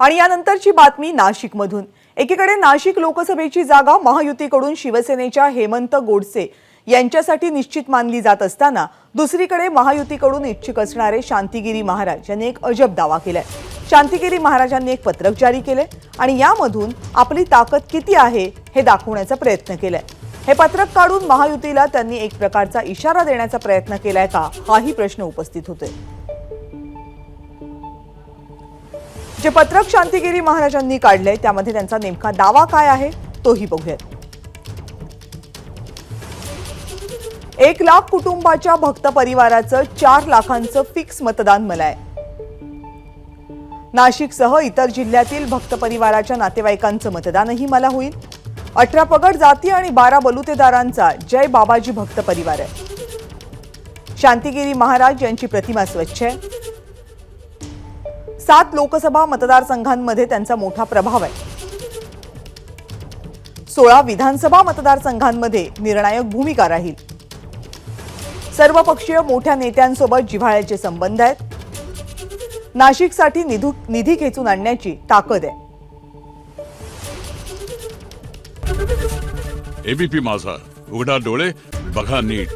आणि यानंतरची बातमी नाशिकमधून. एकीकडे नाशिक लोकसभेची जागा महायुतीकडून शिवसेनेच्या हेमंत गोडसे यांच्यासाठी निश्चित मानली जात असताना दुसरीकडे महायुतीकडून इच्छुक असणारे शांतिगिरी महाराज यांनी एक अजब दावा केलाय. शांतिगिरी महाराजांनी एक पत्रक जारी केले आणि यामधून आपली ताकद किती आहे हे दाखवण्याचा प्रयत्न केलाय. हे पत्रक काढून महायुतीला त्यांनी एक प्रकारचा इशारा देण्याचा प्रयत्न केलाय का हाही प्रश्न उपस्थित होतोय. जे पत्रक शांतिगिरी महाराजांनी काढलंय त्यामध्ये त्यांचा नेमका दावा काय आहे तोही बघूयात. एक लाख कुटुंबाच्या भक्त परिवाराचं चार लाखांचं फिक्स मतदान मला आहे नाशिकसह इतर जिल्ह्यातील भक्त परिवाराच्या नातेवाईकांचं मतदानही मला होईल. अठरा पगड जाती आणि बारा बलुतेदारांचा जय बाबाजी भक्त परिवार आहे. शांतिगिरी महाराज यांची प्रतिमा स्वच्छ आहे. सात लोकसभा मतदारसंघांमध्ये त्यांचा मोठा प्रभाव आहे. सोळा विधानसभा मतदारसंघांमध्ये निर्णायक भूमिका राहील. सर्वपक्षीय मोठ्या नेत्यांसोबत जिव्हाळ्याचे संबंध आहेत. नाशिकसाठी निधू निधी खेचून आणण्याची ताकद आहे. एबीपी माझा. उघडा डोळे बघा नीट.